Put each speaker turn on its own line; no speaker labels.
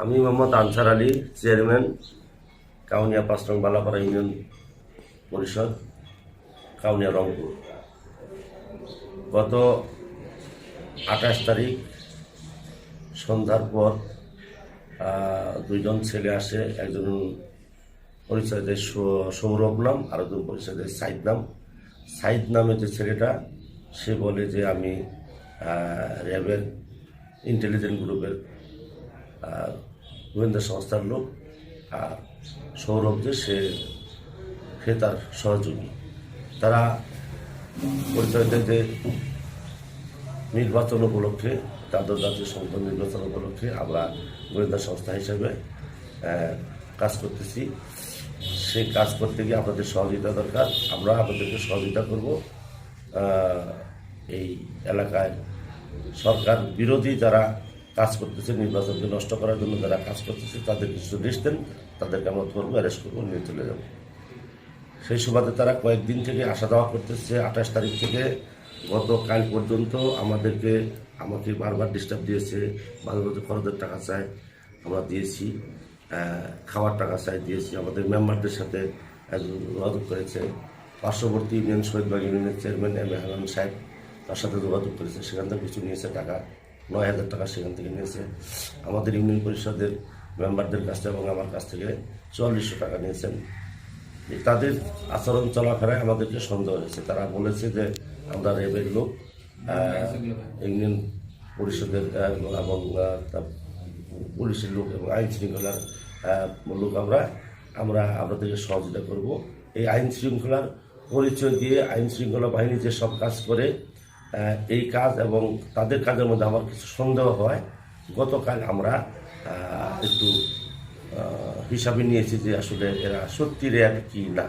আমি মোহাম্মদ আনসার আলী, চেয়ারম্যান, কাউনিয়া পাঁচ নং বালাপাড়া ইউনিয়ন পরিষদ, কাউনিয়া রংপুর। গত আঠাশ তারিখ সন্ধ্যার পর দুইজন ছেলে আসে, একজন পরিচয় সৌরভ নাম, আর একজন পরিচয় দেয় সাইদ নাম। সাইদ নামে যে ছেলেটা, সে বলে যে আমি র্যাবের ইন্টেলিজেন্ট গ্রুপের গোয়েন্দা সংস্থার লোক, আর সৌরভ যে সে সে তার সহযোগী। তারা পরিচয় নির্বাচন উপলক্ষে, তাদের জাতীয় সংসদ নির্বাচন উপলক্ষে আমরা গোয়েন্দা সংস্থা হিসেবে কাজ করতেছি। সেই কাজ করতে গিয়ে আপনাদের সহযোগিতা দরকার। আমরা আপনাদেরকে সহযোগিতা করব এই এলাকায়। সরকার বিরোধী যারা কাজ করতেছে নির্বাচনকে নষ্ট করার জন্য যারা কাজ করতেছে, তাদের কিছু লিস্ট দেন, তাদেরকে আমরা ধরবো অ্যারেস্ট করব, নিয়ে চলে যাব। সেই সুবাদে তারা কয়েকদিন থেকে আসা যাওয়া করতেছে, আঠাশ তারিখ থেকে গতকাল পর্যন্ত আমাদেরকে, আমাকে বারবার ডিস্টার্ব দিয়েছে, মাঝে মধ্যে খরচের টাকা চাই, আমরা দিয়েছি খাওয়ার টাকা চাই, দিয়েছি, আমাদের মেম্বারদের সাথে যোগাযোগ করেছে। পার্শ্ববর্তী ইউনিয়ন শহীদবাগ ইউনিয়নের চেয়ারম্যান এম এ হাসান সাহেব তার সাথে যোগাযোগ করেছে, সেখান থেকে কিছু নিয়েছে টাকা, নয় হাজার টাকা সেখান থেকে নিয়েছে। আমাদের ইউনিয়ন পরিষদের মেম্বারদের কাছ থেকে এবং আমার কাছ থেকে চুয়াল্লিশশো টাকা নিয়েছেন। তাদের আচরণ চলাফেরায় আমাদেরকে সন্দেহ হয়েছে। তারা বলেছে যে আমরা রেবের লোক ইউনিয়ন পরিষদের এবং পুলিশের লোক এবং আইন শৃঙ্খলার লোক আমরা আমরা আপনাদেরকে সহযোগিতা করব। এই আইন শৃঙ্খলার পরিচয় দিয়ে আইন শৃঙ্খলা বাহিনী যে সব কাজ করে এই কাজ এবং তাদের কাজের মধ্যে আমার কিছু সন্দেহ হয়। গতকাল আমরা একটু হিসাবে নিয়েছি যে আসলে এরা সত্যি র্যাব কি না।